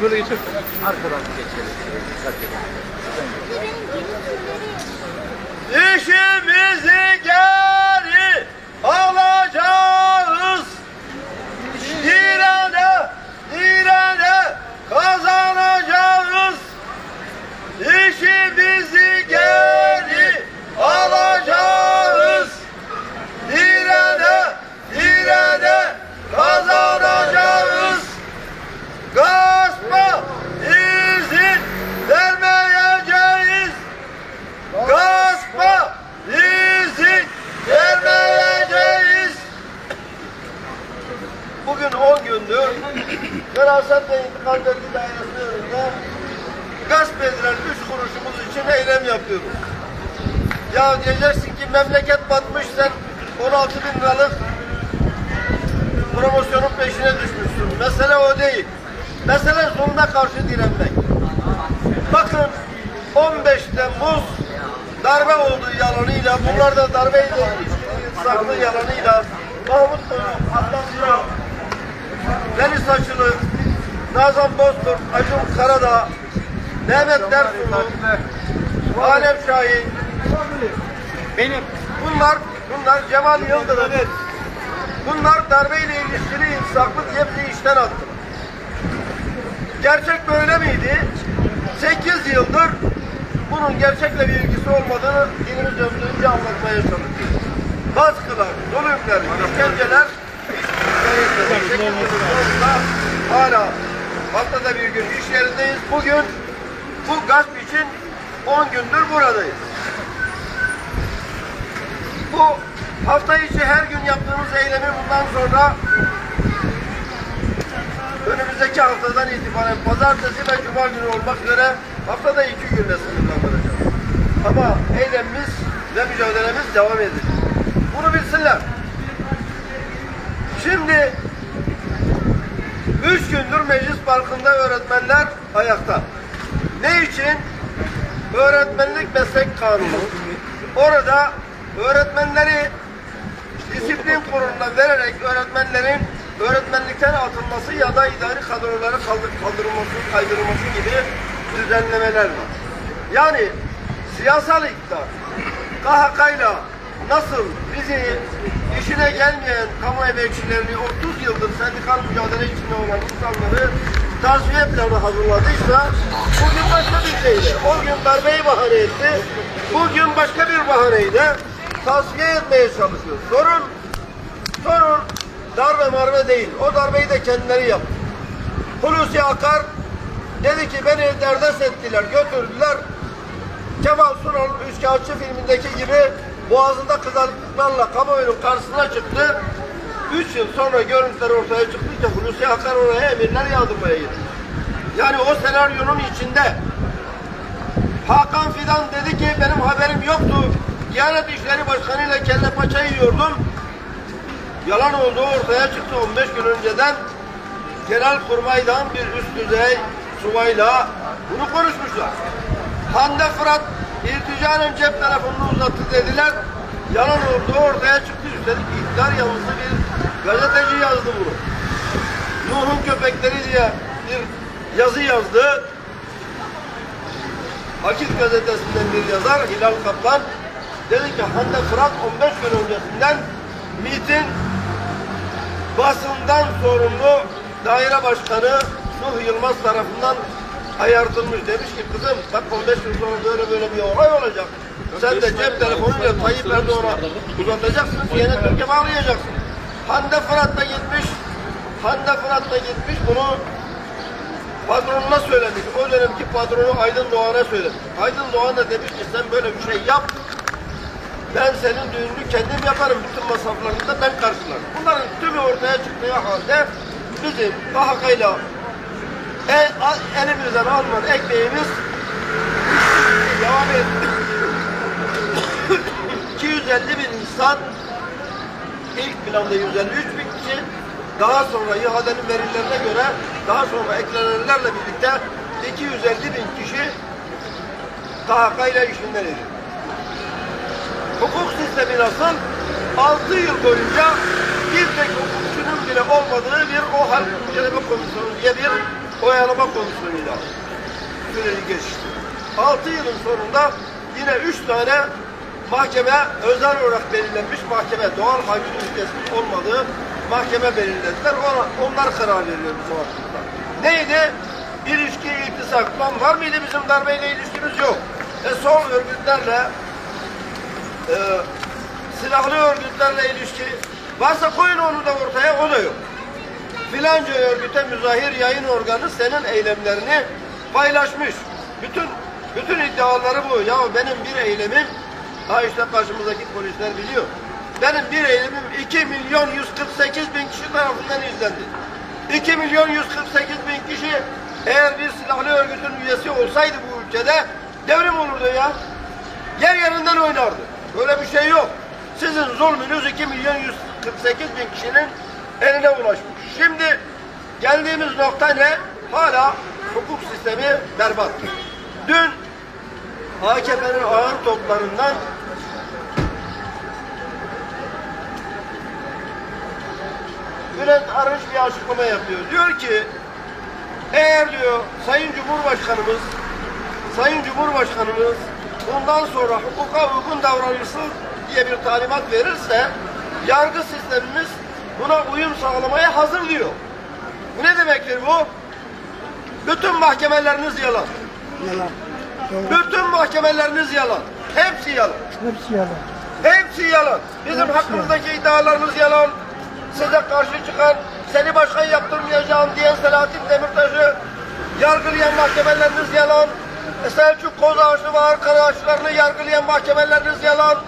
Şöyle geçelim. Arkadan geçelim. Dikkat edin. İşimizi geri yapıyoruz. Ya diyeceksin ki memleket batmış sen 16 bin liralık promosyonun peşine düşmüşsün. Mesele o değil. Mesele sonuna karşı direnmek. Bakın 15 Temmuz darbe olduğu yalanıyla, bunlar da ilişkili saklı yalanıyla Mahmut Konu, Adnan Sıra, Deniz Saçılı, Nazan Bozkurt, Acun Karadağ, Mehmet Dersulu, Alem Şahin, Benim. bunlar, bunlar Cemal Yıldırım. Bunlar darbeyle ilişkili insaflık hepsi işten attı. Gerçek böyle miydi? 8 yıldır bunun gerçekle bir ilgisi olmadığını dilimiz döndüğünce anlatmaya çalışıyoruz. Baskılar, zulümler, işkenceler hala haftada bir gün iş yerindeyiz. Bugün bu gasp için 10 gündür buradayız. Bu hafta içi her gün yaptığımız eylemi bundan sonra önümüzdeki haftadan itibaren pazartesi ve cuma günü olmak üzere haftada iki günde sınırlandıracağız. Ama eylemimiz ve mücadelemiz devam edecek. Bunu bilsinler. Şimdi üç gündür meclis parkında öğretmenler ayakta. Ne için? Öğretmenlik meslek kanunu. Orada öğretmenleri disiplin kuruluna vererek öğretmenlerin öğretmenlikten atılması ya da idari kadroları kaldır, kaldırılması, kaydırılması gibi düzenlemeler var. Yani siyasal iktidar KHK'yla nasıl bizi işine gelmeyen kamu emekçilerini 30 yıldır sendikal mücadele içinde olan insanları tasfiye planı hazırladıysa bugün başka bir şeyle, o gün darbeyi bahane etti, bugün başka bir bahaneyle tasfiye etmeye çalışıyor. Sorun, sorun darbe marbe değil. O darbeyi de kendileri yaptı. Hulusi Akar dedi ki beni derdest ettiler, götürdüler. Kemal Sunal'ın Üçkağıtçı filmindeki gibi boğazında kızarıklıklarla kamuoyunun karşısına çıktı. Üç yıl sonra görüntüler ortaya çıkınca Hulusi Akar oraya emirler yağdırmaya gitti. Yani o senaryonun içinde Hakan Fidan dedi ki benim haberim yoktu. Diyanet İşleri Başkanı ile kelle paça yiyordum. Yalan olduğu ortaya çıktı 15 gün önceden. Genel kurmaydan bir üst düzey subayla bunu konuşmuşlar. Hande Fırat irticanın cep telefonunu uzattı dediler. Yalan olduğu ortaya çıktı. Üstelik iktidar yanlısı bir gazeteci yazdı bunu. Nuh'un köpekleri diye bir yazı yazdı. Akit gazetesinden bir yazar Hilal Kaplan dedi ki Hande Fırat 15 gün öncesinden MİT'in basından sorumlu daire başkanı Nuh Yılmaz tarafından ayartılmış. Demiş ki kızım bak 15 gün sonra böyle böyle bir olay olacak. Sen de cep telefonuyla Tayyip Erdoğan'a uzatacaksın, yine Türkiye bağlayacaksın. Hande Fırat da gitmiş, Hande Fırat da gitmiş bunu patronuna söylemiş. O dönemki patronu Aydın Doğan'a söylemiş. Aydın Doğan da demiş ki sen böyle bir şey yap. Ben senin düğününü kendim yaparım. Bütün masraflarını da ben karşılarım. Bunların tümü ortaya çıktığı halde bizim KHK'yla el, a- elimizden alınan ekmeğimiz devam etti. 250 bin insan ilk planda 153 bin kişi daha sonra ihadenin verilerine göre daha sonra eklenenlerle birlikte 250 bin kişi ile işinden edildi. Hukuk sistemi nasıl? 6 yıl boyunca bir tek hukukçunun bile olmadığı bir o halk inceleme komisyonu diye bir oyalama komisyonuyla süreci geçti. 6 yılın sonunda yine 3 tane mahkeme özel olarak belirlenmiş mahkeme doğal hakim ülkesinin olmadığı mahkeme belirlediler. Ona, onlar karar veriyor bizim hakkımızda. Neydi? İlişki, iltisak. Lan var mıydı bizim darbeyle ilişkimiz yok. E sol örgütlerle e, silahlı örgütlerle ilişki varsa koyun onu da ortaya o da yok. Filanca örgüte müzahir yayın organı senin eylemlerini paylaşmış. Bütün bütün iddiaları bu. Ya benim bir eylemim ha işte karşımızdaki polisler biliyor. Benim bir eylemim 2 milyon 148 bin kişi tarafından izlendi. 2 milyon 148 bin kişi eğer bir silahlı örgütün üyesi olsaydı bu ülkede devrim olurdu ya. Yer yerinden oynardı. Böyle bir şey yok. Sizin zulmünüz 2 milyon 148 bin kişinin eline ulaşmış. Şimdi geldiğimiz nokta ne? Hala hukuk sistemi berbat. Dün AKP'nin ağır toplarından Bülent Arınç bir açıklama yapıyor. Diyor ki eğer diyor Sayın Cumhurbaşkanımız Sayın Cumhurbaşkanımız bundan sonra hukuka uygun davranılsın diye bir talimat verirse yargı sistemimiz buna uyum sağlamaya hazır diyor. Bu ne demektir bu? Bütün mahkemeleriniz yalan. Yalan. Doğru. Bütün mahkemeleriniz yalan. Hepsi yalan. Hepsi yalan. Hepsi yalan. Bizim Hepsi hakkımızdaki iddialarımız yalan. Size karşı çıkan, seni başkan yaptırmayacağım diyen Selahattin Demirtaş'ı yargılayan mahkemeleriniz yalan. Selçuk Kozağaçlı ve arkadaşlarını yargılayan mahkemeleriniz yalan.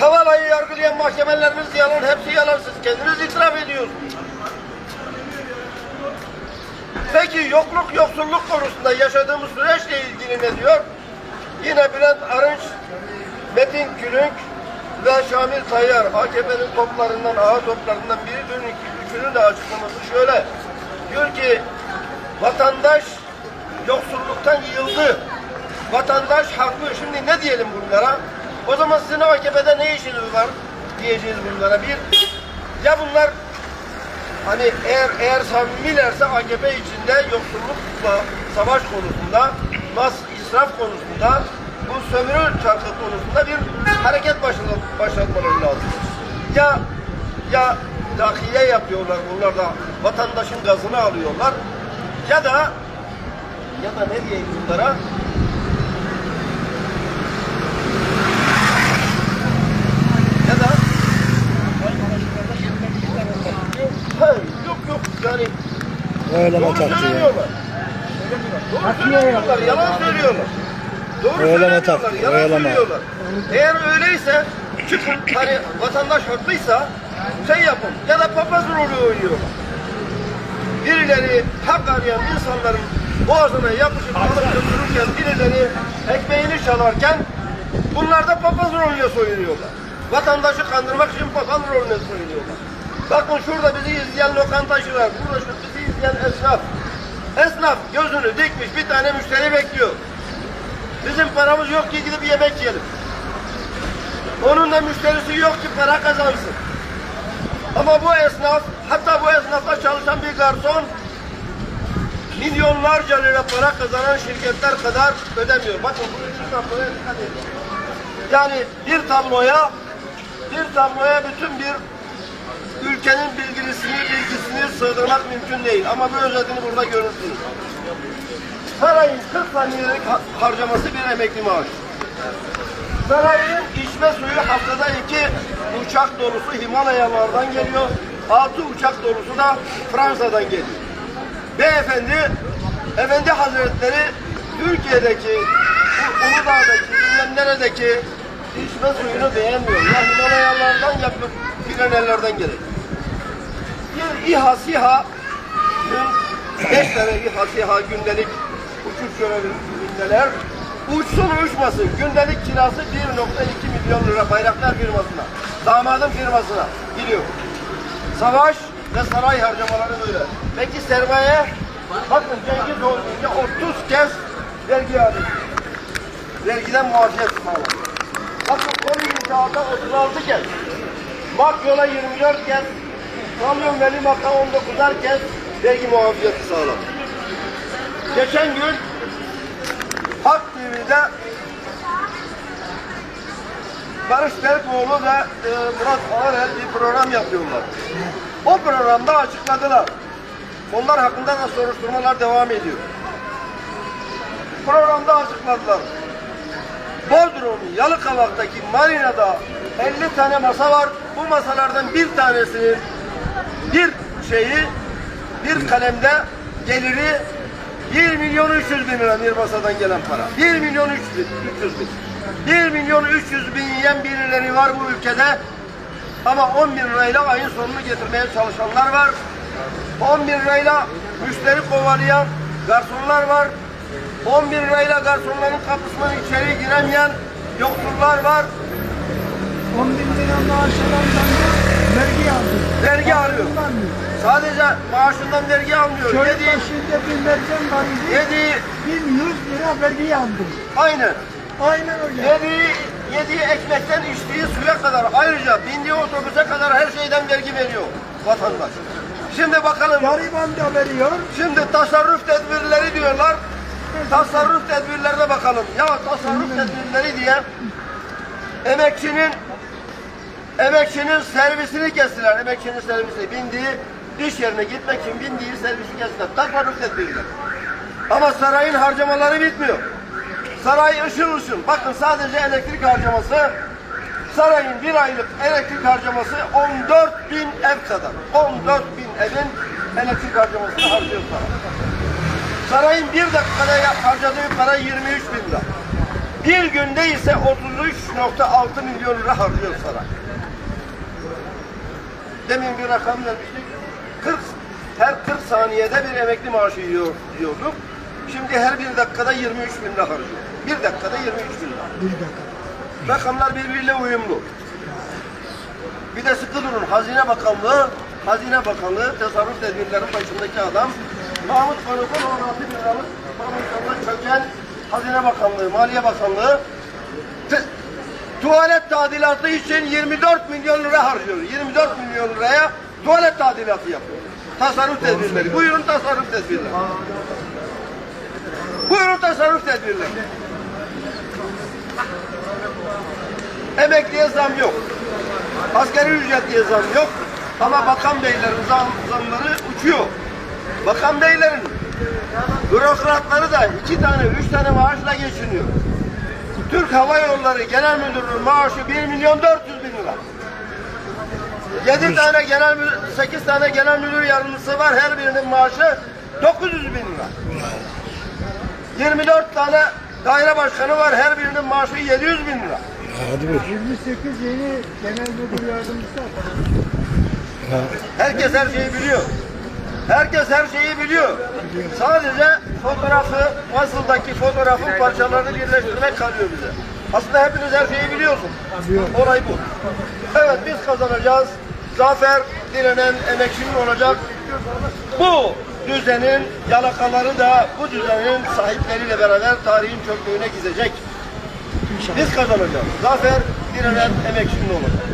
Kavala'yı yargılayan mahkemeleriniz yalan. Hepsi yalan. Siz kendiniz itiraf ediyorsunuz. Peki yokluk yoksulluk konusunda yaşadığımız süreçle ilgili ne diyor? Yine Bülent Arınç, Metin Külünk ve Şamil Tayyar AKP'nin toplarından, ağa toplarından biri dün üçünün de açıklaması şöyle. Diyor ki vatandaş yoksulluktan yıldı. Vatandaş haklı. Şimdi ne diyelim bunlara? O zaman sizin AKP'de ne işiniz var diyeceğiz bunlara. Bir, ya bunlar Hani eğer eğer samimilerse AKP içinde yoksullukla savaş konusunda, mas israf konusunda, bu sömürü çarkı konusunda bir hareket başlat- başlatmaları lazım. Ya ya dahiye yapıyorlar bunlar da vatandaşın gazını alıyorlar ya da ya da ne diyeyim bunlara ya da Hayır, yok yok yani Oylama doğru taktiği. söylüyorlar. Doğru söylüyorlar, yalan söylüyorlar. Doğru söylüyorlar, taktiği, yalan oylama. söylüyorlar. Eğer öyleyse çıkın hani vatandaş haklıysa şey yapın ya da papaz rolü oynuyorlar. Birileri hak arayan insanların boğazına yapışıp alıp götürürken birileri ekmeğini çalarken bunlar da papaz rolüne soyunuyorlar. Vatandaşı kandırmak için papaz rolüne soyunuyorlar. Bakın şurada bizi izleyen lokantacılar, burada şu bizi izleyen esnaf. Esnaf gözünü dikmiş bir tane müşteri bekliyor. Bizim paramız yok ki gidip yemek yiyelim. Onun da müşterisi yok ki para kazansın. Ama bu esnaf, hatta bu esnafta çalışan bir garson milyonlarca lira para kazanan şirketler kadar ödemiyor. Bakın bu şu tabloya dikkat edin. Yani bir tabloya bir tabloya bütün bir ülkenin bilgisini, bilgisini sığdırmak mümkün değil. Ama bu özetini burada görürsünüz. Sarayın 40 saniyelik ha- harcaması bir emekli maaşı. Sarayın içme suyu haftada iki uçak dolusu Himalayalardan geliyor. Altı uçak dolusu da Fransa'dan geliyor. Beyefendi, Efendi Hazretleri Türkiye'deki, Uludağ'daki, bilmem neredeki içme suyunu beğenmiyor. Ya Himalayalardan yapıp Pirenelerden gelir. Bir İHA SİHA beş tane İHA SİHA gündelik uçuş görevliler uçsun uçmasın gündelik kirası 1.2 milyon lira bayraklar firmasına damadın firmasına gidiyor. Savaş ve saray harcamaları böyle. Peki sermaye bakın Cengiz Holding'e 30 kez vergi alıyor. Vergiden muafiyet sağladı. Bakın konu inşaata 36 kez. Makyola 24 kez, Kamyon Veli Mak'a 19'ar kez vergi muafiyeti sağladı. geçen gün Halk TV'de Barış Terkoğlu ve e, Murat Ağarel bir program yapıyorlar. O programda açıkladılar. Onlar hakkında da soruşturmalar devam ediyor. Programda açıkladılar. Bodrum Yalıkavak'taki marinada 50 tane masa var. Bu masalardan bir tanesinin bir şeyi bir kalemde geliri 1 milyon 300 bin lira bir masadan gelen para. 1 milyon 300 bin. 300 bin. 1 milyon 300 bin yiyen birileri var bu ülkede. Ama 10 bin lirayla ayın sonunu getirmeye çalışanlar var. 10 bin lirayla müşteri kovalayan garsonlar var. 10 bin lirayla garsonların kapısından içeri giremeyen yoksullar var. 10 bin lira maaş alan vergi aldı. Vergi alıyor. Sadece maaşından vergi almıyor. Köy Yediği, başında bir mercan var idi. yediği 1100 lira vergi aldım. aynı. Aynen öyle. Yediği, yediği ekmekten içtiği suya kadar ayrıca bindiği otobüse kadar her şeyden vergi veriyor vatandaş. Şimdi bakalım. Gariban da veriyor. Şimdi tasarruf tedbirleri diyorlar. Tasarruf tedbirlerine bakalım. Ya tasarruf tedbirleri diye emekçinin emekçinin servisini kestiler. Emekçinin servisi bindiği iş yerine gitmek için bindiği servisi kestiler. Tasarruf tedbirleri. Ama sarayın harcamaları bitmiyor. Saray ışıl ışıl. Bakın sadece elektrik harcaması sarayın bir aylık elektrik harcaması 14 bin ev kadar. 14 bin evin elektrik harcamasını harcıyor saray. Sarayın bir dakikada harcadığı para 23 bin lira. Bir günde ise 33.6 milyon lira harcıyor saray. Demin bir rakam vermiştik. 40 her 40 saniyede bir emekli maaşı yiyor diyorduk. Şimdi her bir dakikada 23 bin lira harcıyor. Bir dakikada 23 bin lira. Bir dakika. Rakamlar birbiriyle uyumlu. Bir de sıkı durun. Hazine Bakanlığı, Hazine Bakanlığı tasarruf tedbirleri başındaki adam Mahmut Konuk'un 16 bin liralık komisyonda çöken Hazine Bakanlığı, Maliye Bakanlığı tuvalet tadilatı için 24 milyon lira harcıyor. 24 milyon liraya tuvalet tadilatı yapıyor. Tasarruf tedbirleri. Buyurun tasarruf tedbirleri. Buyurun tasarruf tedbirleri. Emekliye zam yok. Asgari ücretliye zam yok. Ama bakan beylerin zam, zamları uçuyor. Bakan beylerin bürokratları da iki tane, üç tane maaşla geçiniyor. Türk Hava Yolları Genel Müdürlüğü maaşı 1 milyon 400 bin lira. 7 tane genel müdür, 8 tane genel müdür yardımcısı var. Her birinin maaşı 900 bin lira. 24 tane daire başkanı var. Her birinin maaşı 700 bin lira. Hadi be. 28 yeni genel müdür yardımcısı var. Herkes her şeyi biliyor. Herkes her şeyi biliyor. Sadece fotoğrafı, puzzle'daki fotoğrafın parçalarını birleştirmek kalıyor bize. Aslında hepiniz her şeyi biliyorsun. Olay bu. Evet biz kazanacağız. Zafer direnen emekçinin olacak. Bu düzenin yalakaları da bu düzenin sahipleriyle beraber tarihin çöplüğüne gidecek. Biz kazanacağız. Zafer direnen emekçinin olacak.